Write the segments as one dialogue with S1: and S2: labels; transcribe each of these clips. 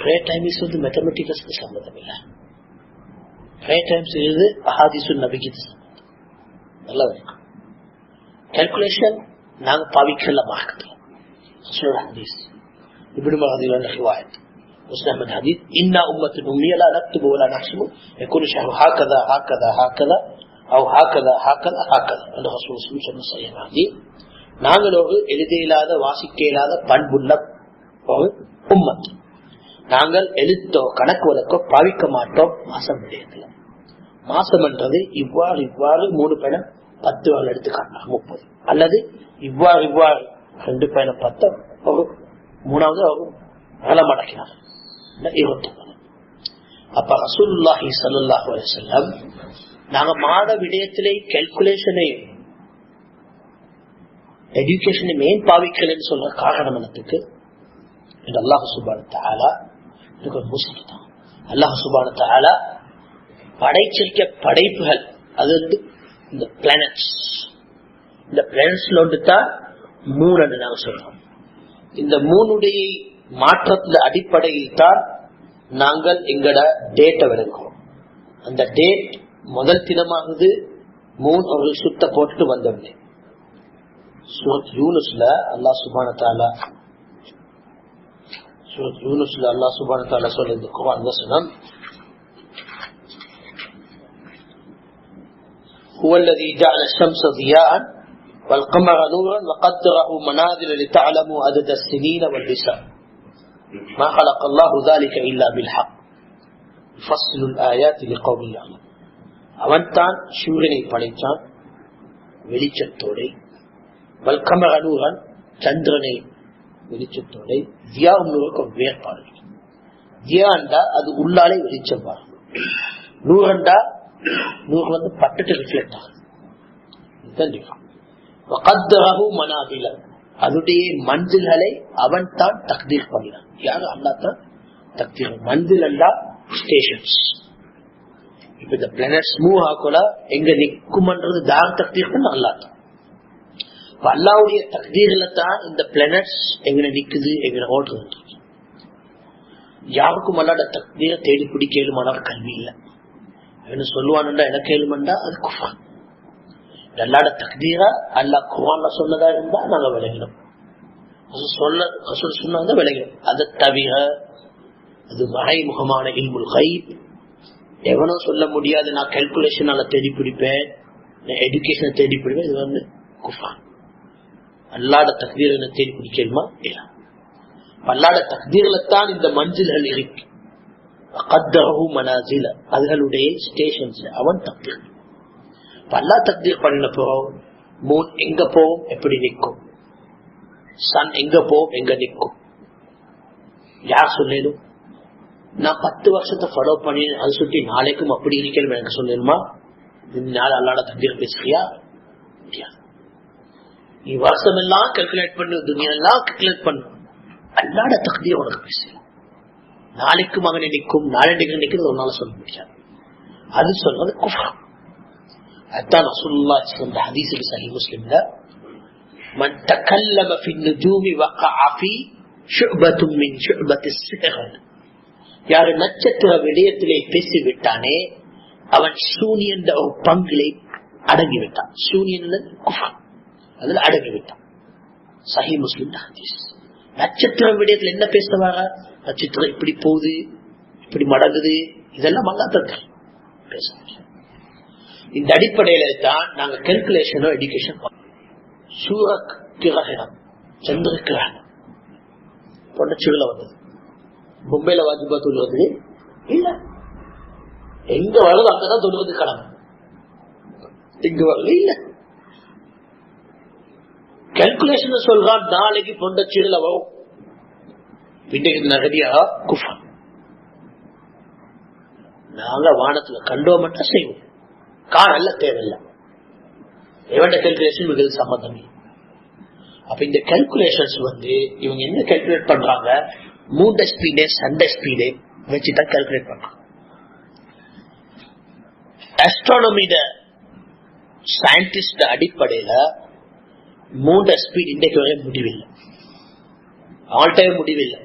S1: Prayer timings வந்து மெத்தமெட்டிக்கல்ஸ்க்கு சம்மந்தம் இல்லை ப்ரேயர் டைம்ஸ் இது அஹாதிசு நபிக்கு சம்மந்தம் நல்லா இருக்கும் கேல்குலேஷன் நாங்க பாவிக்கல மார்க்கத்தில் ரசூலுல்லாஹி ஹதீஸ் இப்னு மஹதில ரிவாயத் مسلم من حديث إن أمة أمية لا نكتب ولا نحسب يكون الشهر هكذا هكذا هكذا أو هكذا هكذا هكذا அந்த ரசூல் சொன்ன சரியான நாங்கள் ஒரு எழுத இல்லாத வாசிக்க இல்லாத பண்புள்ள ஒரு உம்மத் நாங்கள் எழுத்தோ கணக்கு வழக்கோ பாவிக்க மாட்டோம். மாசம் விடயத்துல மாசம் என்றது இவ்வாறு இவ்வாறு மூணு பயணம் பத்து வாள் எடுத்து காட்டினாங்க முப்பது. அல்லது இவ்வாறு இவ்வாறு ரெண்டு பயணம் பத்து ஒரு மூணாவது ஒரு நலம் மடக்கினாங்க இருபத்தொன்பது. அப்ப ரசூல்லாஹி ஸல்லல்லாஹு செல்லம் நாங்க மாட விடயத்திலே கல்குலேஷனையும் எஜுகேஷனை மேன் பாவிக்கலன்னு சொல்ற காரணம் என்னத்துக்கு? இந்த அல்லாஹ் சுபான் தாலா இதுக்கு அல்லாஹ் சுபான தாலா படைச்சிருக்க படைப்புகள் அது வந்து இந்த பிளானட்ஸ் இந்த பிளானட்ஸ்ல வந்து தான் மூணு நாங்க சொல்றோம். இந்த மூணுடைய மாற்றத்துல அடிப்படையில் தான் நாங்கள் எங்கட டேட்டை விளக்குவோம் அந்த டேட் முதல் தினமாகுது மூணு அவர்கள் சுத்த போட்டுட்டு வந்தோடனே சூரத் யூனுஸ்ல அல்லாஹ் சுபான தாலா சூரத் யூனுஸ்ல அல்லாஹ் சுபான தாலா சொல்லுது குர்ஆன் வசனம் هو الذي جعل الشمس ضياء والقمر نورا وقدره منازل لتعلموا عدد السنين والحساب ما خلق الله ذلك إلا بالحق يفصل الآيات لقوم يعلمون அவன் தான் சூரியனை படைத்தான் வெளிச்சத்தோடு வல்கமர நூறன் சந்திரனை வெளிச்சத்தோட தியா நூறுக்கும் வேறுபாடு. தியாண்டா அது உள்ளாலே வெளிச்சம் வரும் நூறண்டா நூறு வந்து பட்டுட்டு ரிஃப்ளெக்ட் ஆகும் மனாபில. அதனுடைய மஞ்சில்களை அவன் தான் தக்தீர் பண்ணினான். யாரு? அல்லா தான் தக்தீர். மஞ்சில் அல்லா ஸ்டேஷன்ஸ் இப்ப இந்த பிளானட்ஸ் மூவ் ஆகல எங்க நிக்கும்ன்றது தார் தக்தீர் பண்ண அல்லா தான். இப்ப அல்லாவுடைய தக்தீர்ல தான் இந்த பிளானட்ஸ் எங்க நிக்குது எங்க ஓடுறது யாருக்கும் அல்லாட தக்தீரை தேடி பிடிக்கலுமான கல்வி இல்லை. என்ன சொல்லுவானுண்டா எனக்கு கேளுமண்டா அது குஃபான் அல்லாட தகதீரா அல்லா குரான்ல சொன்னதா இருந்தா நாங்க விளங்கினோம். சொல்ல சொன்னா விளங்கினோம். அதை தவிர அது மறைமுகமான இல்முல் கைப் எவனும் சொல்ல முடியாது நான் கால்குலேஷனால தேடி பிடிப்பேன் நான் எஜுகேஷனை தேடி பிடிப்பேன் இது வந்து குஃபான் அல்லாட தக்தீர் என தேடி பிடிக்கணுமா? இல்ல. அல்லாட தக்தீர்லத்தான் இந்த மஞ்சில்கள் இருக்கு. மனாசில. அதுகளுடைய ஸ்டேஷன்ஸ் அவன் தக்தீர் அல்லா தக்தீர் பண்ணின போறோம் மூன் எங்க போவோம்? எப்படி நிற்கும்? சன் எங்க போவோம்? எங்க நிற்கும்? யார் சொல்லணும் நான் பத்து வருஷத்தை ஃபாலோ பண்ணி அது சுட்டி நாளைக்கும் அப்படி இருக்கணும் எனக்கு சொல்லணுமா நாள் அல்லாட தக்தீர் பேசுறியா? நீ வருஷம் எல்லாம் கல்குலேட் பண்ணு துணியா எல்லாம் கல்குலேட் பண்ணு அல்லாட தக்தீர் உனக்கு பேசலாம் நாளைக்கு மகனை நிற்கும் நாளை நிற்கிறது உன்னால சொல்ல முடியாது அது சொல்றது குஃபா அதான் ரசூலுல்லா இந்த ஹதீஸுக்கு சஹி முஸ்லிம்ல من تكلم في النجوم وقع في شعبة من شعبة السحر யார் நட்சத்திர விடயத்திலே பேசி விட்டானே அவன் சூனியன் ஒரு பங்கிலே அடங்கி விட்டான் சூனியன் குஃபான் அதில் அடங்கிவிட்டான். சஹி முஸ்லிம் ஹதீஸ். நட்சத்திர விடயத்தில் என்ன பேசுவாங்க நட்சத்திரம் இப்படி போகுது இப்படி மடங்குது இதெல்லாம் மல்லாத்த பேச இந்த அடிப்படையில தான் நாங்க கல்குலேஷனோ எஜுகேஷன் சூர கிரகணம் சந்திர கிரகணம். பொன்னச்சுல வந்தது. மும்பைல வாஜிபா தொழுவது இல்ல. எங்க வருது அங்கதான் தொழுவது கடமை இங்க வரல இல்லை. கேல்குலேஷன் சொல்றான் நாளைக்கு பொண்டச்சீடுல வரும். இன்னைக்கு நகதியா? குஃபா நாங்க வானத்துல கண்டோம் மட்டும் செய்வோம். காணல தேவையில்லை. எவண்ட கல்குலேஷன் மிக சம்பந்தம் அப்ப இந்த கல்குலேஷன்ஸ் வந்து இவங்க என்ன கல்குலேட் பண்றாங்க? மூண்ட ஸ்பீடு சண்டை ஸ்பீடு வச்சுதான் கல்குலேட் பண்றாங்க. ஆஸ்ட்ரானமிட சயின்டிஸ்ட் அடிப்படையில மூன்ற ஸ்பீட் இன்றைக்கு வரை முடிவில்லை. All time முடிவில்லை.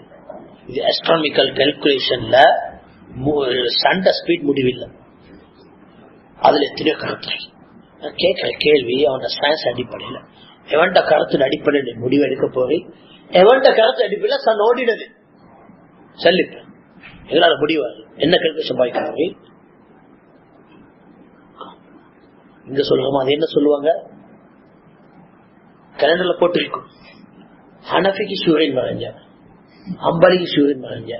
S1: இது அஸ்ட்ரானமிக்கல் கால்குலேஷன்ல சண்டை ஸ்பீட் முடிவில்லை. அதுல எத்தனையோ கருத்து நான் கேட்கிற கேள்வி அவனோட சயின்ஸ் அடிப்படையில். எவன்ட கருத்தின் அடிப்படையில் முடிவு எடுக்க போறி? எவன்ட கருத்து அடிப்படையில் சன் ஓடினது? சொல்லிப்பேன் எங்களால முடிவாது என்ன கேள்வி சம்பாதிக்கிறாங்க இங்க சொல்லுவோமா? அது என்ன சொல்லுவாங்க? கலண்டர்ல போட்டிருக்கும். ஹனஃபிக்கு சூரியன் மறைஞ்சா அம்பலிக்கு சூரியன் மறைஞ்சா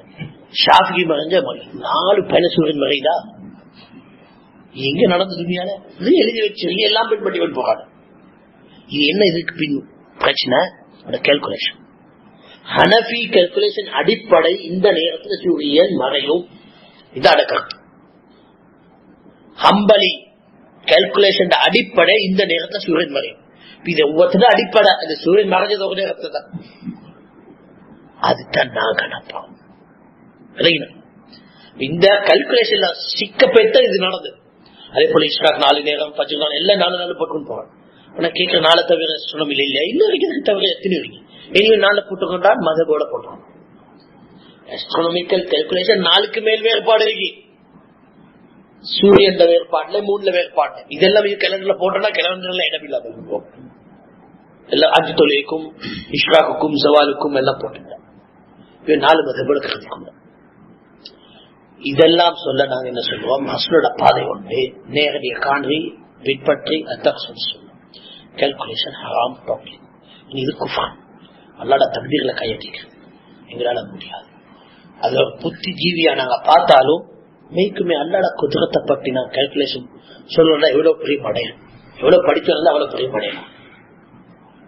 S1: ஷாஃபிக்கு மறைஞ்சா நாலு பயண சூரியன் மறைதா எங்க நடந்தது துணியால எழுதி வச்சிருங்க எல்லாம் பின்பற்றி கொண்டு போகாது. இது என்ன இதுக்கு பின் பிரச்சனை? கேல்குலேஷன் ஹனஃபி கால்குலேஷன் அடிப்படை இந்த நேரத்தில் சூரியன் மறையும். இதான கருத்து. ஹம்பலி கால்குலேஷன் அடிப்படை இந்த நேரத்தில் சூரியன் மறையும். இது ஒவ்வொருத்தரும் அடிப்படை. அந்த சூரியன் மறைஞ்சது ஒரு நேரத்தில் தான் அதுதான் நான் கணப்போம் இந்த கல்குலேஷன்ல சிக்க பெற்ற இது நடந்தது. அதே போல இஸ்ராக் நாலு நேரம் பச்சு நாள் எல்லாம் நாலு நாள் போட்டுன்னு போவாங்க ஆனா கேட்கிற நாளை தவிர சுனம் இல்லை இல்லையா? இன்னும் வரைக்கும் தவிர எத்தனை வரைக்கும் இனியும் நாளை போட்டுக்கொண்டா மத கூட போட்டோம் அஸ்ட்ரானமிக்கல் கல்குலேஷன் நாளுக்கு மேல் வேறுபாடு இருக்கு. சூரியன் வேறுபாடுல மூணுல வேறுபாடு. இதெல்லாம் இது கேலண்டர்ல போட்டோம்னா கேலண்டர்ல இடமில்லாத இருக்கும் எல்லாம் அஜி தொழிலுக்கும் இஷ்ராக்குக்கும் ஜவாலுக்கும் எல்லாம் போட்டுங்க நாலு மதபோட கருதிக்கொண்ட இதெல்லாம் சொல்ல நாங்க என்ன சொல்லுவோம் ஹஸ்னோட பாதை ஒன்று நேரடிய காணி பின்பற்றி அதான் சொல்லுவோம் கால்குலேஷன் ஹராம் இது குஃபான் அல்லாட தகுதிகளை கையட்டிக்கிறது எங்களால முடியாது அது புத்தி ஜீவியா நாங்க பார்த்தாலும் மெய்க்குமே அல்லாட குதிரத்தை பற்றி நான் கேல்குலேஷன் சொல்லணும்னா எவ்வளவு பெரிய படையணும் எவ்வளவு படிச்சிருந்தா அவ்வளவு பெரிய படையணும்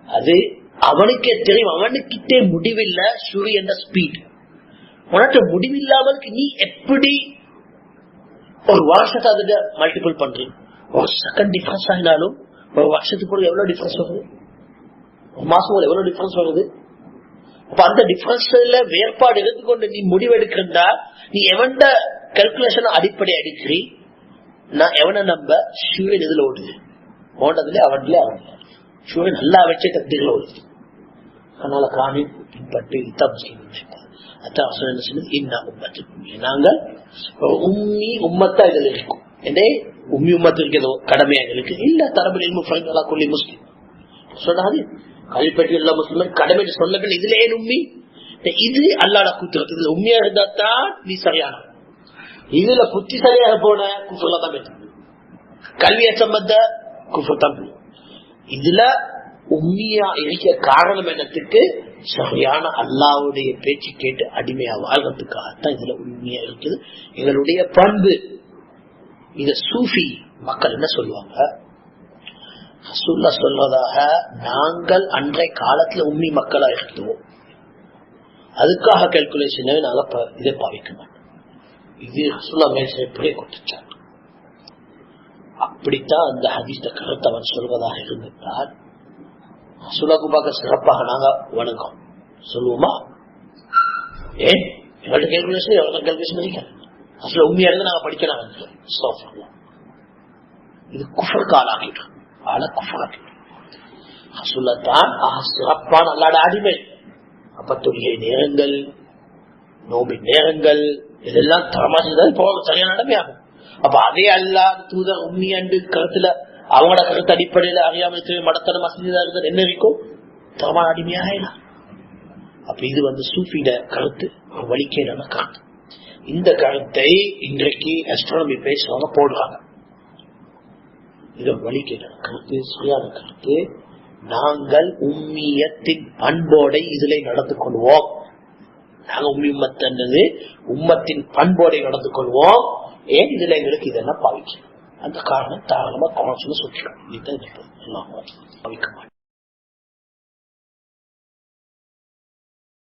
S1: அது அவனுக்கே தெரியும். அவனுக்கிட்டே முடிவில்லை சூரியன் ஸ்பீட் உனக்கு முடிவில்லாமலுக்கு நீ எப்படி ஒரு வருஷத்தை அதுல மல்டிபிள் பண்றீங்க ஒரு செகண்ட் டிஃபரன்ஸ் ஆகினாலும் ஒரு வருஷத்துக்கு எவ்வளவு டிஃபரன்ஸ் வருது? ஒரு மாசம் எவ்வளவு டிஃபரன்ஸ் வருது? அப்ப அந்த டிஃபரன்ஸ்ல வேறுபாடு எடுத்துக்கொண்டு நீ முடிவெடுக்கிறா நீ எவன்ட கல்குலேஷன் அடிப்படை அடிக்கிறீ? நான் எவனை நம்ப? சூரியன் இதுல ஓடுது. ஓண்டதுல அவன்ல அவன். சூரியன் நல்லா வச்ச தகுதிகளை ஓடுது அதனால காமி பின்பற்றி இத்தம் செய்யணும் நாங்கள் உம்மி உம்மத்தா இதில் இருக்கும். என்னே உம்மி உம்மத்து இருக்கிறதோ கடமையா எங்களுக்கு இல்ல தரபில் இல்மு கொல்லி முஸ்லீம். சொன்னாது கல்விப்பட்டி எல்லா முஸ்லிமும் கடமை சொன்னகள் இதுல ஏன் உம்மி? இது அல்லாட கூத்துறது இதுல உண்மையா இருந்தா தான் நீ சரியான. இதுல புத்தி சரியாக போன குஃபுர்ல தான் கல்வியை சம்பந்த குஃபுர் தான் இதுல உண்மையா இருக்க காரணம் என்னத்துக்கு? சரியான அல்லாவுடைய பேச்சு கேட்டு அடிமையா வாழ்றதுக்காகத்தான் இதுல உண்மையா இருக்குது. எங்களுடைய பண்பு. இத சூஃபி மக்கள் என்ன சொல்லுவாங்க? ரசூல்லா சொல்வதாக நாங்கள் அன்றைய காலத்துல உண்மை மக்களா இருந்தோம். அதுக்காக கால்குலேஷனை நாங்க இதை பாவிக்க மாட்டோம். இது ரசூல்லா மேல் பெரிய கொடுத்துச்சாங்க அப்படித்தான் அந்த ஹதீஸ கருத்து அவன் சொல்வதாக இருந்திருந்தால் சுலகு பார்க்க சிறப்பாக நாங்க வணக்கம் சொல்லுவோமா? ஏன்? எங்கள்கிட்ட கேல்குலேஷன் எவ்வளவு கேல்குலேஷன் இருக்கிறேன் அசல உண்மையா இருந்து நாங்க படிக்கலாம் இது குஃபருக்கு ஆளாகிட்டோம் ஆள குஃபராக்கிட்டோம் ரசூலத்தான் சிறப்பான அல்லாட அடிமை. அப்ப தொழிலை நேரங்கள் நோம்பின் நேரங்கள் இதெல்லாம் தரமா செய்தால் போக சரியான நடமையாகும் அப்ப அதே அல்லா தூதர் உண்மையண்டு கருத்துல அவங்களோட கருத்து அடிப்படையில அறியாமல் மடத்தனமா இருந்தது என்ன இருக்கும் தரமான அடிமையாக அப்ப இது வந்து சூஃபிட கருத்து வழிகேடான கருத்து இந்த கருத்தை இன்றைக்கு அஸ்ட்ரானமி பேசுவாங்க போடுறாங்க. இது வழிகேடான கருத்து சரியான கருத்து நாங்கள் உம்மியத்தின் பண்போடை இதுல நடந்து கொள்வோம். நாங்க உம்மி உம்மத்தன்றது உம்மத்தின் பண்போடை நடந்து கொள்வோம். ஏன் இதுல எங்களுக்கு இதெல்லாம் பாவிக்கும்? அந்த காரணம் தாராளமா கவனம் சொல்லி சொல்லிக்கலாம். இதுதான் எல்லாம் பாவிக்க மாட்டோம்